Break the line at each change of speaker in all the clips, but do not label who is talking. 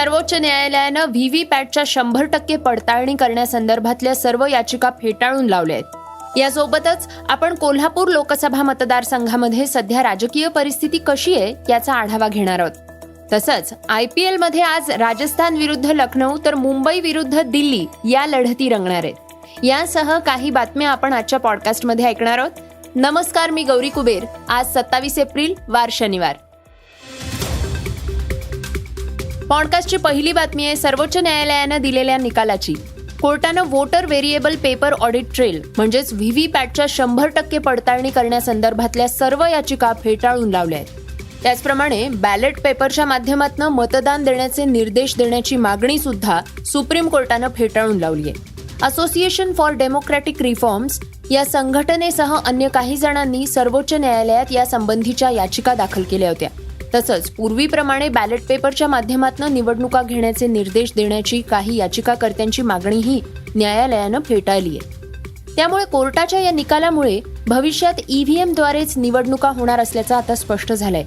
सर्वोच्च न्यायालयानं V V पॅटच्या शंभर टक्के पडताळणी करण्यासंदर्भातल्या सर्व याचिका फेटाळून लावल्या आहेत. यासोबतच आपण कोल्हापूर लोकसभा मतदारसंघामध्ये सध्या राजकीय परिस्थिती कशी आहे याचा आढावा घेणार आहोत. तसंच आय पी एलमध्ये आज राजस्थान विरुद्ध लखनौ तर मुंबई विरुद्ध दिल्ली या लढती रंगणार आहेत. यासह काही बातम्या आपण आजच्या पॉडकास्टमध्ये ऐकणार आहोत. नमस्कार मी गौरी कुबेर. आज सत्तावीस एप्रिल वार शनिवार. पॉडकास्टची पहिली बातमी आहे सर्वोच्च न्यायालयानं दिलेल्या निकालाची. कोर्टानं voter verifiable paper audit trail म्हणजेच व्ही व्ही पॅटच्या शंभर टक्के पडताळणी करण्यासंदर्भातल्या सर्व याचिका फेटाळून लावल्या आहेत त्याचप्रमाणे बॅलेट पेपरच्या माध्यमातून मतदान देण्याचे निर्देश देण्याची मागणी सुद्धा सुप्रीम कोर्टानं फेटाळून लावली आहे. असोसिएशन फॉर डेमोक्रॅटिक रिफॉर्म्स या संघटनेसह अन्य काही जणांनी सर्वोच्च न्यायालयात या संबंधीच्या याचिका दाखल केल्या होत्या. तसंच पूर्वीप्रमाणे बॅलेट पेपरच्या माध्यमातून निवडणुका घेण्याचे निर्देश देण्याची काही याचिकाकर्त्यांची मागणीही न्यायालयानं फेटाळली आहे. त्यामुळे कोर्टाच्या या निकालामुळे भविष्यात ईव्हीएमद्वारेच निवडणुका होणार असल्याचं आता स्पष्ट झालंय.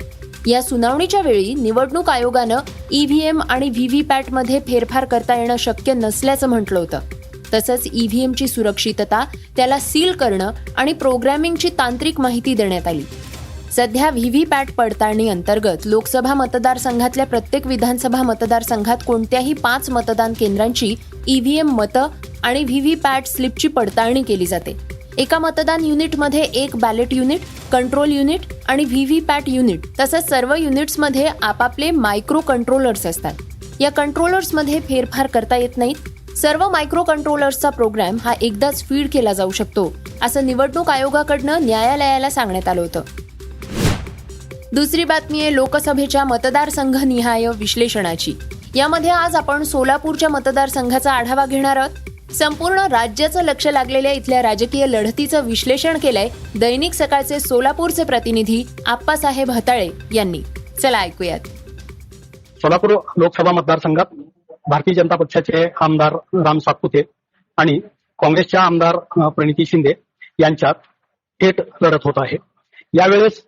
या सुनावणीच्या वेळी निवडणूक आयोगानं ईव्हीएम आणि व्हीव्हीपॅटमध्ये फेरफार करता येणं शक्य नसल्याचं म्हटलं होतं. तसंच ईव्हीएमची सुरक्षितता त्याला सील करणं आणि प्रोग्रॅमिंगची तांत्रिक माहिती देण्यात आली. सध्या व्हीव्हीपॅट पडताळणी अंतर्गत लोकसभा मतदारसंघातल्या प्रत्येक विधानसभा मतदारसंघात कोणत्याही पाच मतदान केंद्रांची ईव्हीएम मतं आणि व्हीव्हीपॅट स्लिपची पडताळणी केली जाते. एका मतदान युनिटमध्ये एक बॅलेट युनिट कंट्रोल युनिट आणि व्हीव्हीपॅट युनिट तसंच सर्व युनिट्समध्ये आपापले मायक्रो कंट्रोलर्स असतात. या कंट्रोलर्समध्ये फेरफार करता येत नाहीत. सर्व मायक्रो कंट्रोलर्सचा प्रोग्राम हा एकदाच फीड केला जाऊ शकतो असं निवडणूक आयोगाकडनं न्यायालयाला सांगण्यात आलं होतं. दुसरी बातमी आहे लोकसभेच्या मतदारसंघ निहाय विश्लेषणाची. यामध्ये आज आपण सोलापूरच्या मतदारसंघाचा आढावा घेणार आहोत. संपूर्ण राज्याचं लक्ष लागलेल्या इथल्या राजकीय लढतीचं विश्लेषण केलंय दैनिक सकाळचे सोलापूरचे प्रतिनिधी आप्पासाहेब हताळे यांनी. चला ऐकूयात.
सोलापूर लोकसभा मतदारसंघात भारतीय जनता पक्षाचे आमदार राम सातपुते आणि काँग्रेसच्या आमदार प्रणिती शिंदे यांच्यात थेट लढत होत आहे. यावेळेस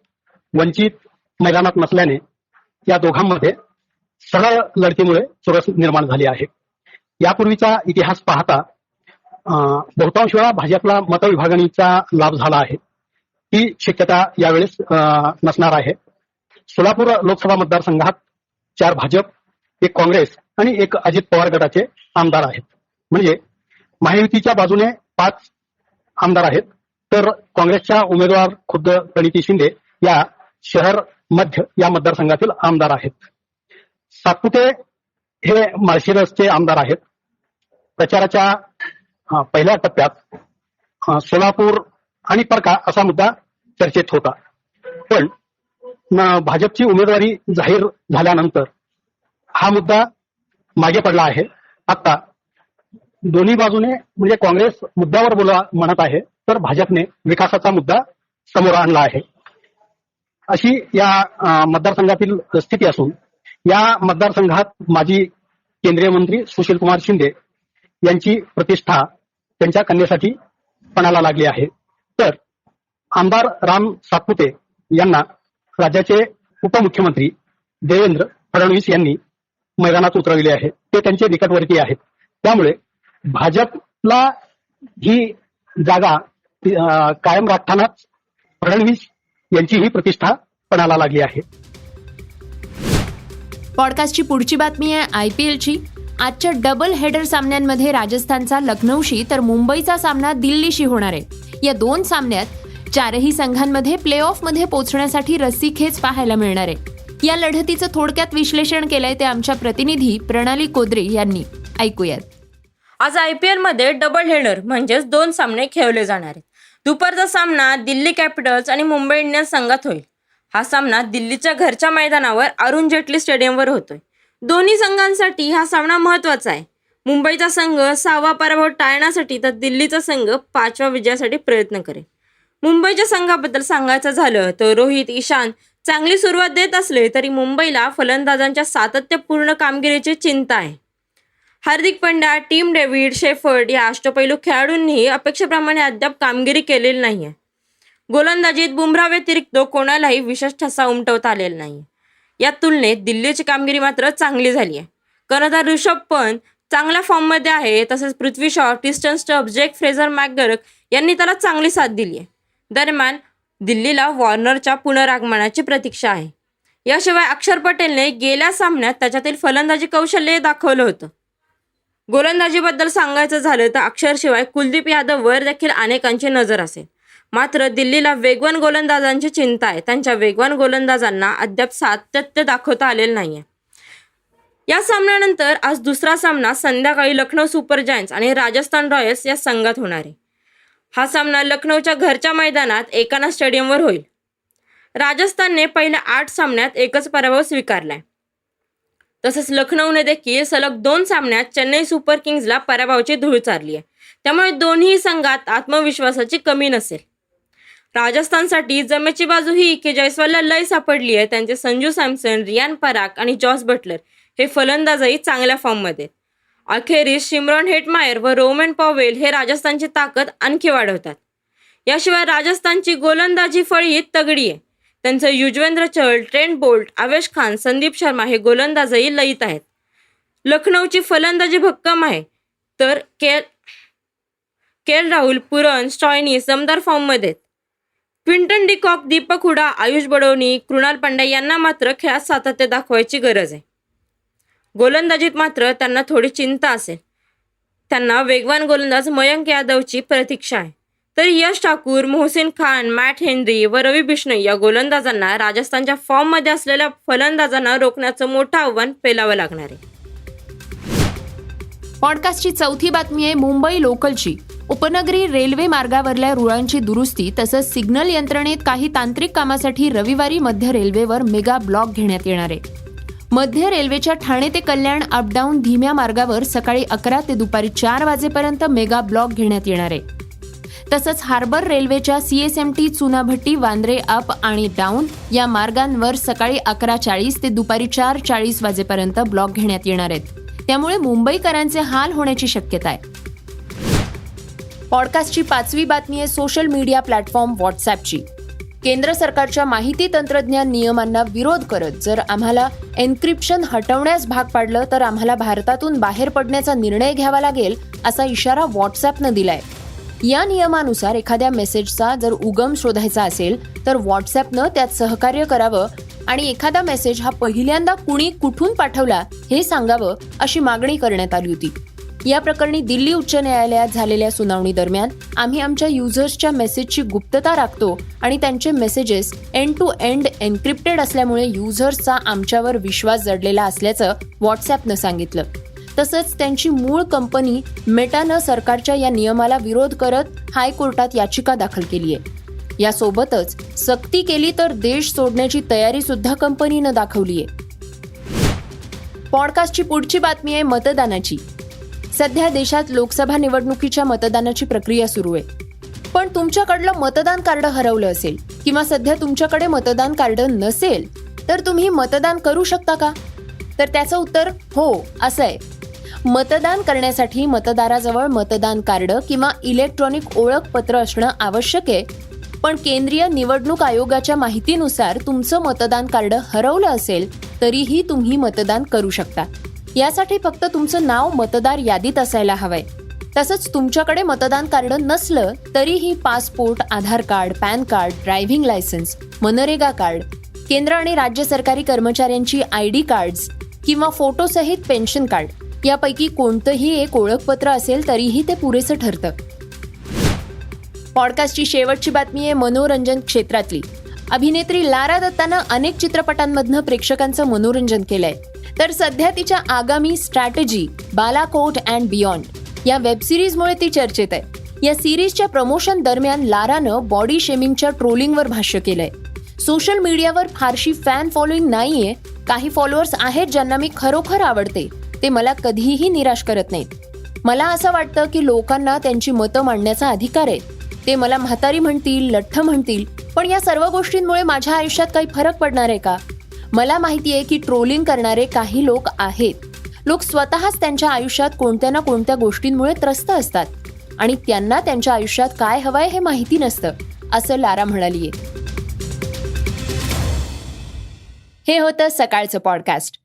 वंचित मैदानात नसल्याने या दोघांमध्ये सरळ लढतीमुळे चुरस निर्माण झाली आहे. यापूर्वीचा इतिहास पाहता बहुतांश वेळा भाजपला मतविभागणीचा लाभ झाला आहे. ही शक्यता यावेळेस नसणार आहे. सोलापूर लोकसभा मतदारसंघात चार भाजप एक काँग्रेस आणि एक अजित पवार गटाचे आमदार आहेत. म्हणजे महायुतीच्या बाजूने पाच आमदार आहेत. तर काँग्रेसच्या उमेदवार खुद्द प्रणिती शिंदे या शहर मध्य या मतदारसंघातील आमदार आहेत. सातपुते हे माळशिरसचे आमदार आहेत. प्रचाराच्या पहिल्या टप्प्यात सोलापूर आणि परका असा मुद्दा चर्चेत होता. पण भाजपची उमेदवारी जाहीर झाल्यानंतर हा मुद्दा मागे पडला आहे. आता दोन्ही बाजूने म्हणजे काँग्रेस मुद्द्यावर बोला म्हणत आहे तर भाजपने विकासाचा मुद्दा समोर आणला आहे. अशी या मतदारसंघातील स्थिती असून या मतदारसंघात माजी केंद्रीय मंत्री सुशील कुमार शिंदे यांची प्रतिष्ठा त्यांच्या कन्येसाठी पणाला लागली आहे. तर आमदार राम सातपुते यांना राज्याचे उपमुख्यमंत्री देवेंद्र फडणवीस यांनी मैदानात उतरविले आहे. ते त्यांचे निकटवर्ती आहेत. त्यामुळे भाजपला ही जागा कायम राखतानाच फडणवीस यांची ही प्रतिष्ठा पणाला लागली आहे.
पॉडकास्टची पुढची बातमी आहे आय पी एलची आजच्या डबल हेडर सामन्यांमध्ये राजस्थानचा लखनौशी तर मुंबईचा सामना दिल्लीशी होणार आहे. या दोन सामन्यात चारही संघांमध्ये प्ले ऑफमध्ये पोहोचण्यासाठी रस्सीखेच पाहायला मिळणार आहे. या लढतीचं थोडक्यात विश्लेषण केलंय ते आमच्या प्रतिनिधी प्रणाली कोदरे यांनी. ऐकूयात.
आज आय पी एलमध्ये डबल हेडर म्हणजेच दोन सामने खेळले जाणार आहेत. दुपारचा सामना दिल्ली कॅपिटल्स आणि मुंबई इंडियन्स संघात होईल. हा सामना दिल्लीच्या घरच्या मैदानावर अरुण जेटली स्टेडियमवर होतोय. दोन्ही संघांसाठी हा सामना महत्त्वाचा आहे. मुंबईचा संघ सहावा पराभव टाळण्यासाठी तर दिल्लीचा संघ पाचव्या विजयासाठी प्रयत्न करेल. मुंबईच्या संघाबद्दल सांगायचं झालं तर रोहित ईशान चांगली सुरुवात देत असले तरी मुंबईला फलंदाजांच्या सातत्यपूर्ण कामगिरीची चिंता आहे. Hardik Pandya team David Shepherd या अष्टपैलू खेळाडूंनीही अपेक्षेप्रमाणे अद्याप कामगिरी केलेली नाही गोलंदाजीत बुमरा व्यतिरिक्त कोणालाही विशेष ठसा उमटवता आलेला नाही. या तुलनेत दिल्लीची कामगिरी मात्र चांगली झाली आहे कर्णधार ऋषभ पंत चांगल्या फॉर्ममध्ये आहे तसेच Prithvi Shaw Tristan Stubbs Jake Fraser McGurk यांनी त्याला चांगली साथ दिली आहे दरम्यान दिल्लीला वॉर्नरच्या पुनरागमनाची प्रतीक्षा आहे. याशिवाय अक्षर पटेलने गेल्या सामन्यात त्याच्यातील फलंदाजी कौशल्य दाखवलं होतं. गोलंदाजीबद्दल सांगायचं झालं तर अक्षरशिवाय कुलदीप यादववर देखील अनेकांची नजर असेल. मात्र दिल्लीला वेगवान गोलंदाजांची चिंता आहे. त्यांच्या वेगवान गोलंदाजांना अद्याप सातत्य दाखवता आलेलं नाहीये. या सामन्यानंतर आज दुसरा सामना संध्याकाळी लखनौ सुपर जायंट्स आणि राजस्थान रॉयल्स या संघात होणार आहे. हा सामना लखनौच्या घरच्या मैदानात एकाना स्टेडियमवर होईल. राजस्थानने पहिल्या आठ सामन्यात एकच पराभव स्वीकारलाय. तसंच लखनौने देखील सलग दोन सामन्यात चेन्नई सुपर किंग्जला पराभवाची धूळ चारली आहे. त्यामुळे दोन्ही संघात आत्मविश्वासाची कमी नसेल. राजस्थानसाठी जमेची बाजू ही की जयस्वालला लय सापडली आहे. त्यांचे संजू सॅमसन रियान पराग आणि जॉस बटलर हे फलंदाजही चांगल्या फॉर्ममध्ये. अखेरीस शिमरॉन हेटमायर व रोमन पॉवेल हे राजस्थानची ताकद आणखी वाढवतात. याशिवाय राजस्थानची गोलंदाजी फळी तगडी आहे. त्यांचं युजवेंद्र चहल ट्रेंट बोल्ट आवेश खान संदीप शर्मा हे गोलंदाजही लयीत आहेत. लखनौची फलंदाजी भक्कम आहे. तर के केल राहुल पुरण स्टॉयनी समदार फॉर्ममध्ये आहेत. Quinton de Kock Deepak Hooda Ayush Badoni Krunal Pandya यांना मात्र खेळात सातत्य दाखवायची गरज आहे. गोलंदाजीत मात्र त्यांना थोडी चिंता असेल. त्यांना वेगवान गोलंदाज मयंक यादवची प्रतीक्षा आहे. तर यश ठाकूर मोहसिन खान मॅट हेनरी व रवी बिष्णोई या गोलंदाजांना राजस्थानच्या फॉर्ममध्ये असलेल्या फलंदाजांना रोखण्याचं मोठं आव्हान पेलावं लागणार आहे.
पॉडकास्टची चौथी बातमी आहे मुंबई लोकलची. उपनगरी रेल्वे मार्गावरल्या रुळांची दुरुस्ती तसंच सिग्नल यंत्रणेत काही तांत्रिक कामासाठी रविवारी मध्य रेल्वेवर मेगा ब्लॉक घेण्यात येणार आहे. मध्य रेल्वेच्या ठाणे ते कल्याण अपडाऊन धीम्या मार्गावर सकाळी अकरा ते दुपारी चार वाजेपर्यंत मेगा ब्लॉक घेण्यात येणार आहे. तसंच हार्बर रेल्वेच्या सीएसएमटी चुनाभट्टी वांद्रे अप आणि डाऊन या मार्गांवर सकाळी अकरा चाळीस ते दुपारी चार चाळीस वाजेपर्यंत ब्लॉक घेण्यात येणार आहेत. त्यामुळे मुंबईकरांचे हाल होण्याची शक्यता आहे. पॉडकास्टची पाचवी बातमी आहे सोशल मीडिया प्लॅटफॉर्म व्हॉट्सॲपची. केंद्र सरकारच्या माहिती तंत्रज्ञान नियमांना विरोध करत जर आम्हाला एन्क्रिप्शन हटवण्यास भाग पाडलं तर आम्हाला भारतातून बाहेर पडण्याचा निर्णय घ्यावा लागेल असा इशारा व्हॉट्सॲपनं दिलाय. या नियमानुसार एखाद्या मेसेजचा जर उगम शोधायचा असेल तर व्हॉट्सॲपनं त्यात सहकार्य करावं आणि एखादा मेसेज हा पहिल्यांदा कुणी कुठून पाठवला हे सांगावं अशी मागणी करण्यात आली होती. या प्रकरणी दिल्ली उच्च न्यायालयात झालेल्या सुनावणी दरम्यान आम्ही आमच्या युजर्सच्या मेसेजची गुप्तता राखतो आणि त्यांचे messages end to end encrypted असल्यामुळे युजर्सचा आमच्यावर विश्वास जडलेला असल्याचं व्हॉट्सॲपनं सांगितलं. तसंच त्यांची मूळ कंपनी मेटानं सरकारच्या या नियमाला विरोध करत हायकोर्टात याचिका दाखल केली आहे. यासोबतच सक्ती केली तर देश सोडण्याची तयारी सुद्धा कंपनीनं दाखवली आहे. पॉडकास्टची पुढची बातमी आहे मतदानाची. सध्या देशात लोकसभा निवडणुकीच्या मतदानाची प्रक्रिया सुरू आहे. पण तुमच्याकडलं मतदान कार्ड हरवलं असेल किंवा सध्या तुमच्याकडे मतदान कार्ड नसेल तर तुम्ही मतदान करू शकता का? तर त्याचं उत्तर हो असं आहे. मतदान करण्यासाठी मतदाराजवळ मतदान कार्ड किंवा इलेक्ट्रॉनिक ओळखपत्र असणं आवश्यक आहे. पण केंद्रीय निवडणूक आयोगाच्या माहितीनुसार तुमचं मतदान कार्ड हरवलं असेल तरीही तुम्ही मतदान करू शकता. यासाठी फक्त तुमचं नाव मतदार यादीत असायला हवंय. तसंच तुमच्याकडे मतदान कार्ड नसलं तरीही passport Aadhaar card PAN card driving licence MNREGA card केंद्र आणि राज्य सरकारी कर्मचाऱ्यांची आय डी कार्ड्स किंवा फोटोसहित पेन्शन कार्ड यापैकी कोणतंही एक ओळखपत्र असेल तरीही ते पुरेसं ठरतं. पॉडकास्टची शेवटची बातमी आहे मनोरंजन क्षेत्रातली. अभिनेत्री लारा दत्तानं अनेक चित्रपटांमधनं प्रेक्षकांचं मनोरंजन केलंय. तर सध्या तिच्या आगामी स्ट्रॅटेजी बालाकोट अँड बियॉन्ड या वेब सिरीजमुळे ती चर्चेत आहे. या सिरीजच्या प्रमोशन दरम्यान लारानं बॉडी शेमिंगच्या ट्रोलिंगवर भाष्य केलंय. सोशल मीडियावर फारशी फॅन फॉलोईंग नाहीये काही फॉलोअर्स आहेत ज्यांना मी खरोखर आवडते. ते मला कधीही निराश करत नाहीत. मला असं वाटतं की लोकांना त्यांची मतं मांडण्याचा अधिकार आहे. ते मला म्हातारी म्हणतील लठ्ठ म्हणतील पण या सर्व गोष्टींमुळे माझ्या आयुष्यात काही फरक पडणार आहे का? मला माहिती आहे की ट्रोलिंग करणारे काही लोक आहेत. लोक स्वतःच त्यांच्या आयुष्यात कोणत्या ना कोणत्या गोष्टींमुळे त्रस्त असतात. आणि त्यांना त्यांच्या आयुष्यात काय हवंय हे माहिती नसतं असं लारा म्हणालीये. हे होतं सकाळचं पॉडकास्ट.